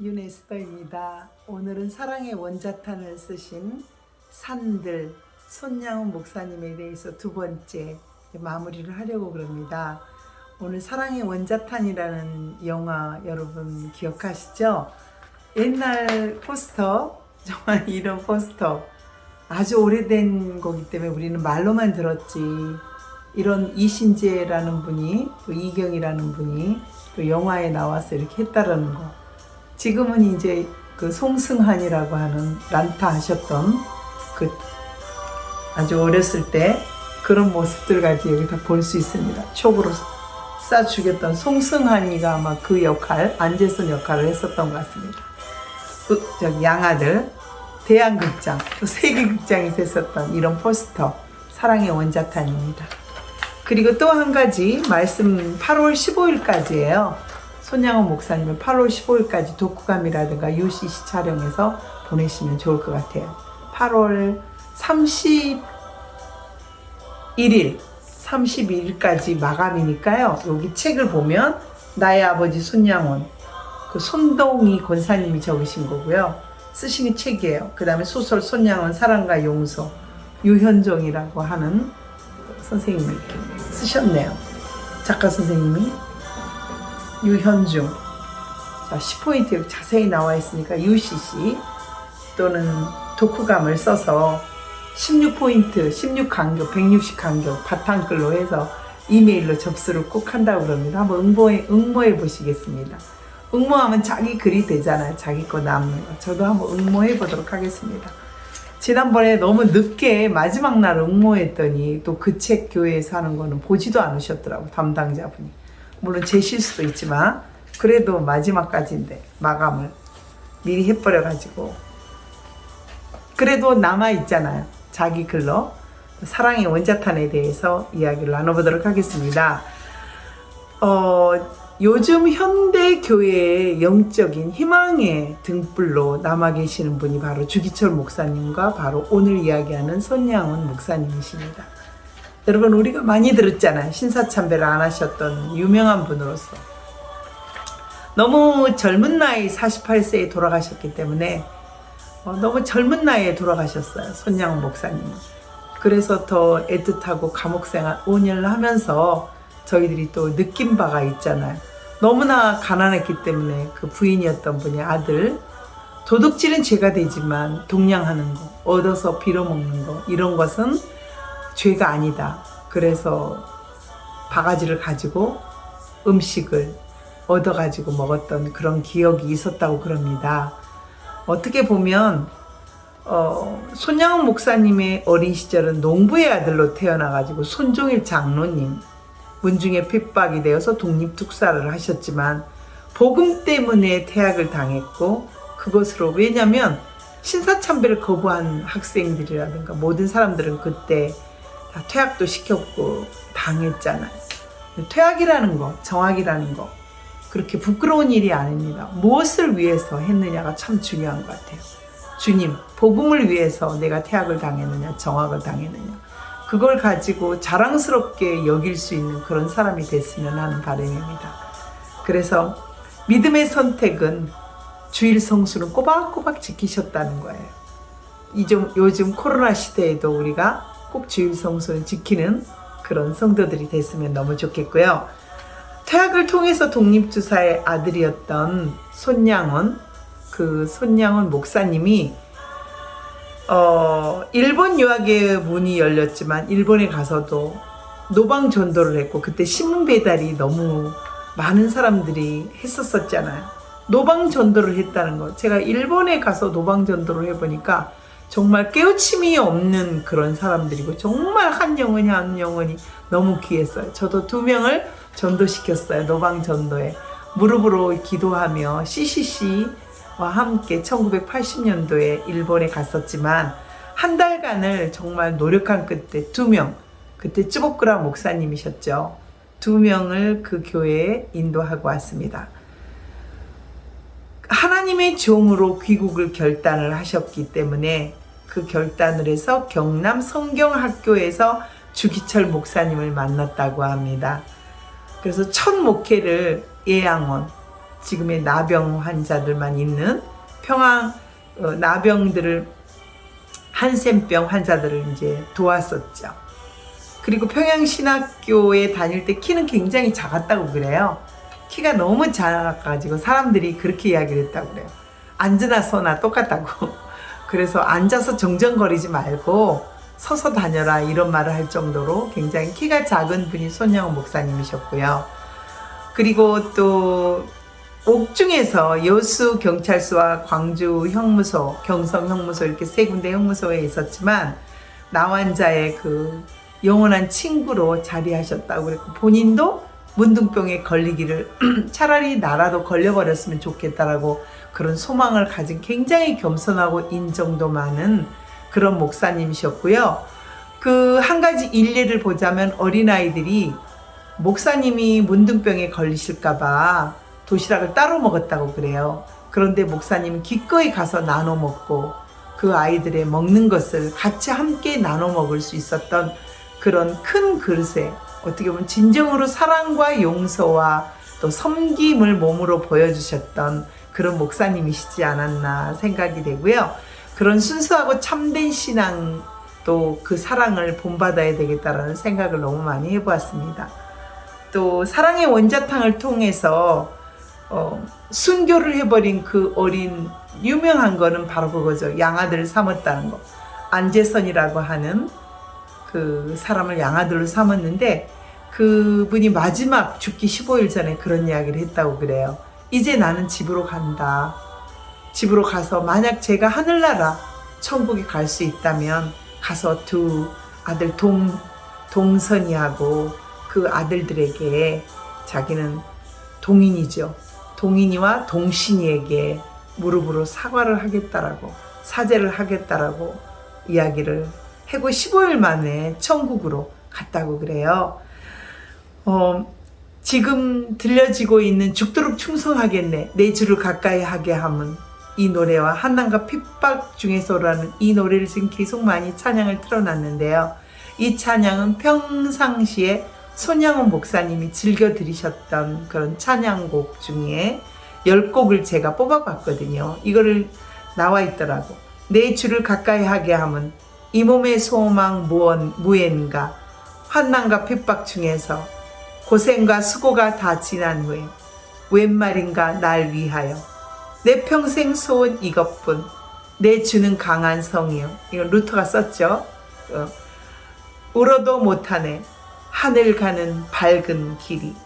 유네스터입니다. 오늘은 사랑의 원자탄을 쓰신 산들 손양훈 목사님에 대해서 두 번째 마무리를 하려고 그럽니다. 오늘 사랑의 원자탄이라는 영화 여러분 기억하시죠? 옛날 포스터 정말 이런 포스터 아주 오래된 거기 때문에 우리는 말로만 들었지 이런 이신재라는 분이 또 이경이라는 분이 또 영화에 나와서 이렇게 했다라는 거 지금은 이제 그 송승한이라고 하는 란타 하셨던 그 아주 어렸을 때 그런 모습들까지 여기 다 볼 수 있습니다. 촉으로 쏴 죽였던 송승한이가 아마 그 역할, 안재선 역할을 했었던 것 같습니다. 그, 저기 양아들, 대한극장, 또 세계극장에서 했었던 이런 포스터, 사랑의 원자탄입니다. 그리고 또 한 가지 말씀 8월 15일까지예요. 손양원 목사님은 8월 15일까지 독후감이라든가 UCC 촬영해서 보내시면 좋을 것 같아요. 8월 31일, 32일까지 마감이니까요. 여기 책을 보면 나의 아버지 손양원, 그 손동희 권사님이 적으신 거고요. 쓰신 책이에요. 그 다음에 소설 손양원 사랑과 용서 유현종이라고 하는 선생님이 쓰셨네요. 작가 선생님이 유현중. 자, 10포인트 자세히 나와 있으니까 UCC 또는 독후감을 써서 16포인트, 16간격, 160간격 바탕글로 해서 이메일로 접수를 꼭 한다고 그럽니다. 한번 응모해, 응모해 보시겠습니다. 응모하면 자기 글이 되잖아요. 자기 거 남는 거. 저도 한번 응모해 보도록 하겠습니다. 지난번에 너무 늦게 마지막 날 응모했더니 또 그 책 교회에서 하는 거는 보지도 않으셨더라고 담당자분이 물론 제 실수도 있지만 그래도 마지막까지인데 마감을 미리 해버려 가지고. 그래도 남아 있잖아요. 자기 글로 사랑의 원자탄에 대해서 이야기를 나눠보도록 하겠습니다. 어 요즘 현대 교회의 영적인 희망의 등불로 남아 계시는 분이 바로 주기철 목사님과 바로 오늘 이야기하는 손양훈 목사님이십니다. 여러분 우리가 많이 들었잖아요. 신사참배를 안 하셨던 유명한 분으로서 너무 젊은 나이 48세에 돌아가셨기 때문에 어, 너무 젊은 나이에 돌아가셨어요. 손양훈 목사님은. 그래서 더 애틋하고 감옥생활 5년을 하면서 저희들이 또 느낀 바가 있잖아요. 너무나 가난했기 때문에 그 부인이었던 분이 아들 도둑질은 죄가 되지만 동냥하는 거, 얻어서 빌어먹는 거 이런 것은 죄가 아니다. 그래서 바가지를 가지고 음식을 얻어가지고 먹었던 그런 기억이 있었다고 그럽니다. 어떻게 보면 어, 손양훈 목사님의 어린 시절은 농부의 아들로 태어나가지고 손종일 장로님 문중에 핍박이 되어서 독립투사를 하셨지만 복음 때문에 퇴학을 당했고 그것으로 왜냐하면 신사참배를 거부한 학생들이라든가 모든 사람들은 그때 다 퇴학도 시켰고 당했잖아요. 퇴학이라는 거, 정학이라는 거 그렇게 부끄러운 일이 아닙니다. 무엇을 위해서 했느냐가 참 중요한 것 같아요. 주님, 복음을 위해서 내가 퇴학을 당했느냐, 정학을 당했느냐. 그걸 가지고 자랑스럽게 여길 수 있는 그런 사람이 됐으면 하는 바람입니다. 그래서 믿음의 선택은 주일 성수는 꼬박꼬박 지키셨다는 거예요. 이좀 요즘 코로나 시대에도 우리가 꼭 주일 성수를 지키는 그런 성도들이 됐으면 너무 좋겠고요. 퇴학을 통해서 독립주사의 아들이었던 손양원, 그 손양원 목사님이 어, 일본 유학의 문이 열렸지만 일본에 가서도 노방 전도를 했고 그때 신문 배달이 너무 많은 사람들이 했었었잖아요. 노방 전도를 했다는 거. 제가 일본에 가서 노방 전도를 해보니까 정말 깨우침이 없는 그런 사람들이고 정말 한 영혼이 한 영혼이 너무 귀했어요. 저도 두 명을 전도시켰어요. 노방 전도에 무릎으로 기도하며 CCC 와 함께 1980년도에 일본에 갔었지만 한 달간을 정말 노력한 끝에 두 명, 그때 쯔보크라 목사님이셨죠. 두 명을 그 교회에 인도하고 왔습니다. 하나님의 종으로 귀국을 결단을 하셨기 때문에 그 결단을 해서 경남 성경학교에서 주기철 목사님을 만났다고 합니다. 그래서 첫 목회를 예양원 지금의 나병 환자들만 있는 평양 어, 나병들을 한센병 환자들을 이제 도왔었죠. 그리고 평양신학교에 다닐 때 키는 굉장히 작았다고 그래요. 키가 너무 작아가지고 사람들이 그렇게 이야기를 했다고 그래요. 앉으나 서나 똑같다고. 그래서 앉아서 정정거리지 말고 서서 다녀라 이런 말을 할 정도로 굉장히 키가 작은 분이 손영호 목사님이셨고요. 그리고 또 옥중에서 여수 경찰서와 광주 형무소, 경성 형무소 이렇게 세 군데 형무소에 있었지만 나환자의 그 영원한 친구로 자리하셨다고 그랬고 본인도 문둥병에 걸리기를 차라리 나라도 걸려버렸으면 좋겠다라고 그런 소망을 가진 굉장히 겸손하고 인정도 많은 그런 목사님이셨고요. 그 한 가지 일례를 보자면 어린아이들이 목사님이 문둥병에 걸리실까봐 도시락을 따로 먹었다고 그래요. 그런데 목사님은 기꺼이 가서 나눠 먹고 그 아이들의 먹는 것을 같이 함께 나눠 먹을 수 있었던 그런 큰 그릇에 어떻게 보면 진정으로 사랑과 용서와 또 섬김을 몸으로 보여주셨던 그런 목사님이시지 않았나 생각이 되고요. 그런 순수하고 참된 신앙 또 그 사랑을 본받아야 되겠다라는 생각을 너무 많이 해보았습니다. 또 사랑의 원자탕을 통해서 어, 순교를 해버린 그 어린 유명한 거는 바로 그거죠. 양아들을 삼았다는 거. 안재선이라고 하는 그 사람을 양아들로 삼았는데 그분이 마지막 죽기 15일 전에 그런 이야기를 했다고 그래요. 이제 나는 집으로 간다. 집으로 가서 만약 제가 하늘나라 천국에 갈 수 있다면 가서 두 아들 동 동선이하고 그 아들들에게 자기는 동인이죠. 동인이와 동신이에게 무릎으로 사과를 하겠다라고 사죄를 하겠다라고 이야기를 해고 15일 만에 천국으로 갔다고 그래요. 어, 지금 들려지고 있는 죽도록 충성하겠네 내 주를 가까이 하게 함은 이 노래와 한남과 핍박 중에서라는 이 노래를 지금 계속 많이 찬양을 틀어놨는데요. 이 찬양은 평상시에 손양원 목사님이 즐겨 들으셨던 그런 찬양곡 중에 10곡을 제가 뽑아봤거든요. 이거를 나와 있더라고. 내 주를 가까이 하게 함은 이 몸의 소망 무언, 무엔가 환난과 핍박 중에서 고생과 수고가 다 지난 후에 웬 말인가 날 위하여 내 평생 소원 이것뿐 내 주는 강한 성이요 이거 루터가 썼죠? 어. 울어도 못하네. 하늘 가는 밝은 길이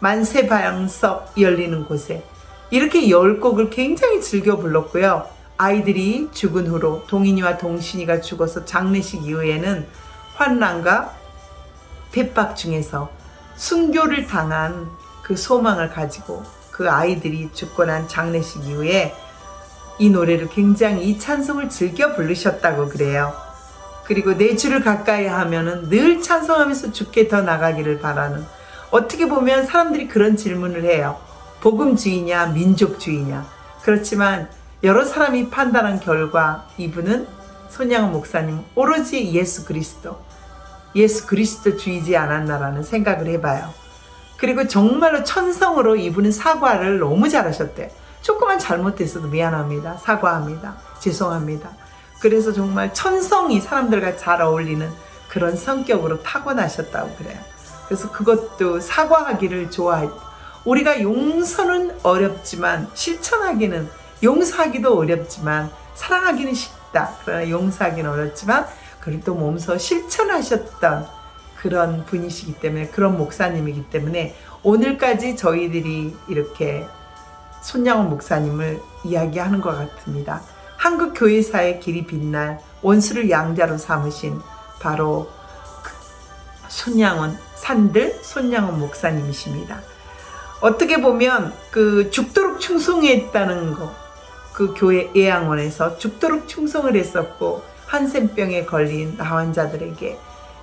만세 방석 열리는 곳에 이렇게 열 곡을 굉장히 즐겨 불렀고요. 아이들이 죽은 후로 동인이와 동신이가 죽어서 장례식 이후에는 환란과 핍박 중에서 순교를 당한 그 소망을 가지고 그 아이들이 죽고 난 장례식 이후에 이 노래를 굉장히 이 찬송을 즐겨 부르셨다고 그래요. 그리고 내 주를 가까이 하면은 늘 찬송하면서 죽게 더 나가기를 바라는 어떻게 보면 사람들이 그런 질문을 해요. 복음주의냐 민족주의냐 그렇지만 여러 사람이 판단한 결과 이분은 손양은 목사님 오로지 예수 그리스도 예수 그리스도주의지 않았나라는 생각을 해봐요. 그리고 정말로 천성으로 이분은 사과를 너무 잘하셨대. 조금만 잘못했어도 미안합니다. 사과합니다. 죄송합니다. 그래서 정말 천성이 사람들과 잘 어울리는 그런 성격으로 타고나셨다고 그래요. 그래서 그것도 사과하기를 좋아해. 우리가 용서는 어렵지만 실천하기는 용서하기도 어렵지만 사랑하기는 쉽다. 그러나 용서하기는 어렵지만 그래도 몸소 실천하셨던 그런 분이시기 때문에 그런 목사님이기 때문에 오늘까지 저희들이 이렇게 손양원 목사님을 이야기하는 것 같습니다. 한국 교회사의 길이 빛날 원수를 양자로 삼으신 바로 손양원 산들 손양원 목사님이십니다. 어떻게 보면 그 죽도록 충성했다는 거, 그 교회 예양원에서 죽도록 충성을 했었고 한센병에 걸린 나환자들에게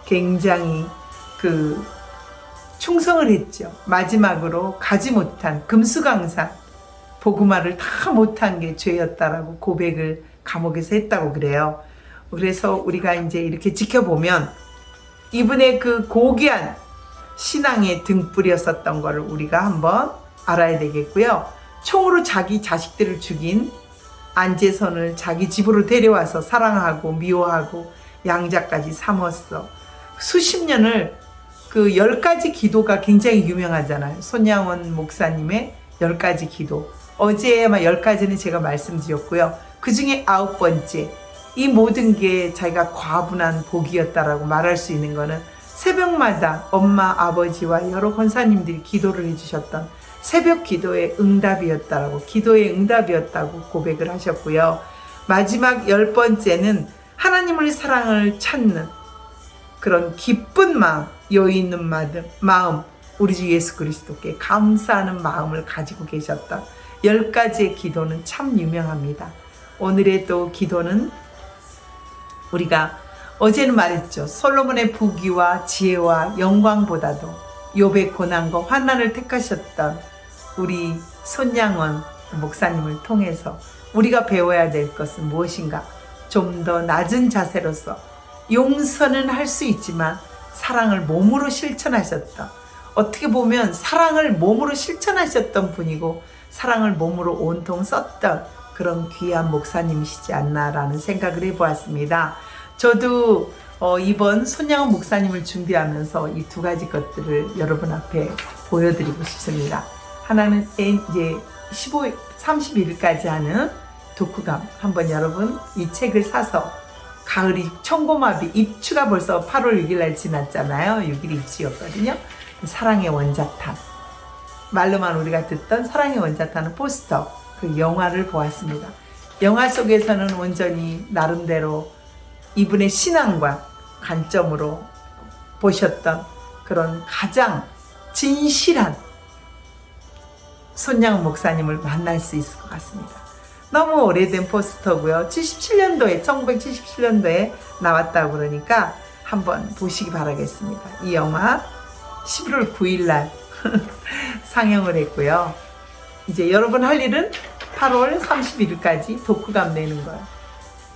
굉장히 그 충성을 했죠. 마지막으로 가지 못한 금수강산 보구마를 다 못한 게 죄였다라고 고백을 감옥에서 했다고 그래요. 그래서 우리가 이제 이렇게 지켜보면 이분의 그 고귀한 신앙의 등불이었었던 것을 우리가 한번 알아야 되겠고요. 총으로 자기 자식들을 죽인 안재선을 자기 집으로 데려와서 사랑하고 미워하고 양자까지 삼았어. 수십 년을 그 열 가지 기도가 굉장히 유명하잖아요. 손양원 목사님의 열 가지 기도. 어제만 열 가지는 제가 말씀드렸고요. 그 중에 아홉 번째. 이 모든 게 자기가 과분한 복이었다라고 말할 수 있는 거는 새벽마다 엄마, 아버지와 여러 권사님들이 기도를 해주셨던 새벽 기도의 응답이었다라고, 기도의 응답이었다고 고백을 하셨고요. 마지막 열 번째는 하나님의 사랑을 찾는 그런 기쁜 마음, 여유 있는 마음, 우리 주 예수 그리스도께 감사하는 마음을 가지고 계셨던 열 가지의 기도는 참 유명합니다. 오늘의 또 기도는 우리가 어제는 말했죠. 솔로몬의 부귀와 지혜와 영광보다도 요배 고난과 환난을 택하셨던 우리 손양원 목사님을 통해서 우리가 배워야 될 것은 무엇인가? 좀 더 낮은 자세로서 용서는 할 수 있지만 사랑을 몸으로 실천하셨던 어떻게 보면 사랑을 몸으로 실천하셨던 분이고 사랑을 몸으로 온통 썼던 그런 귀한 목사님이시지 않나라는 생각을 해보았습니다. 저도 어, 이번 손양원 목사님을 준비하면서 이 두 가지 것들을 여러분 앞에 보여드리고 싶습니다. 하나는 이제 15, 31일까지 하는 독후감. 한번 여러분 이 책을 사서 가을이 청고마비 입추가 벌써 8월 6일 날 지났잖아요. 6일 입추였거든요. 사랑의 원자탄. 말로만 우리가 듣던 사랑의 원자탄은 포스터 그 영화를 보았습니다. 영화 속에서는 온전히 나름대로 이분의 신앙과 관점으로 보셨던 그런 가장 진실한 손양 목사님을 만날 수 있을 것 같습니다. 너무 오래된 포스터고요. 77년도에 1977년도에 나왔다고 그러니까 한번 보시기 바라겠습니다. 이 영화 11월 9일 날 상영을 했고요. 이제 여러분 할 일은 8월 31일까지 독후감 내는 거예요.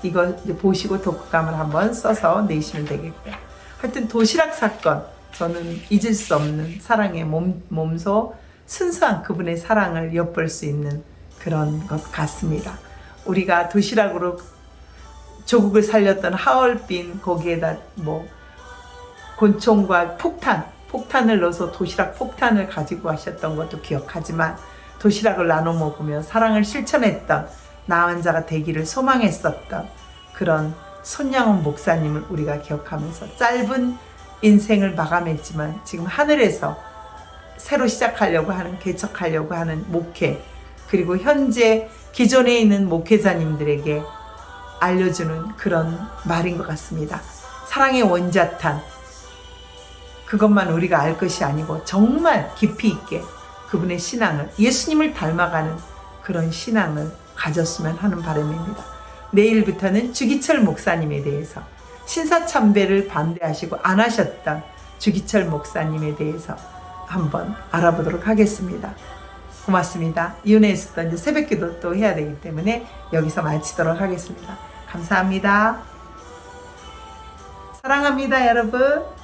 이거 보시고 독후감을 한번 써서 내시면 되겠고요. 하여튼 도시락 사건 저는 잊을 수 없는 사랑의 몸, 몸소 순수한 그분의 사랑을 엿볼 수 있는 그런 것 같습니다. 우리가 도시락으로 조국을 살렸던 하얼빈 거기에다 뭐 곤충과 폭탄, 폭탄을 넣어서 도시락 폭탄을 가지고 하셨던 것도 기억하지만 도시락을 나눠 먹으며 사랑을 실천했던 나 환자가 되기를 소망했었던 그런 손양원 목사님을 우리가 기억하면서 짧은 인생을 마감했지만 지금 하늘에서 새로 시작하려고 하는 개척하려고 하는 목회 그리고 현재 기존에 있는 목회자님들에게 알려주는 그런 말인 것 같습니다. 사랑의 원자탄 그것만 우리가 알 것이 아니고 정말 깊이 있게 그분의 신앙을 예수님을 닮아가는 그런 신앙을 가졌으면 하는 바람입니다. 내일부터는 주기철 목사님에 대해서 신사참배를 반대하시고 안 하셨던 주기철 목사님에 대해서 한번 알아보도록 하겠습니다. 고맙습니다. 이은혜에서도 새벽 기도 또 해야 되기 때문에 여기서 마치도록 하겠습니다. 감사합니다. 사랑합니다, 여러분.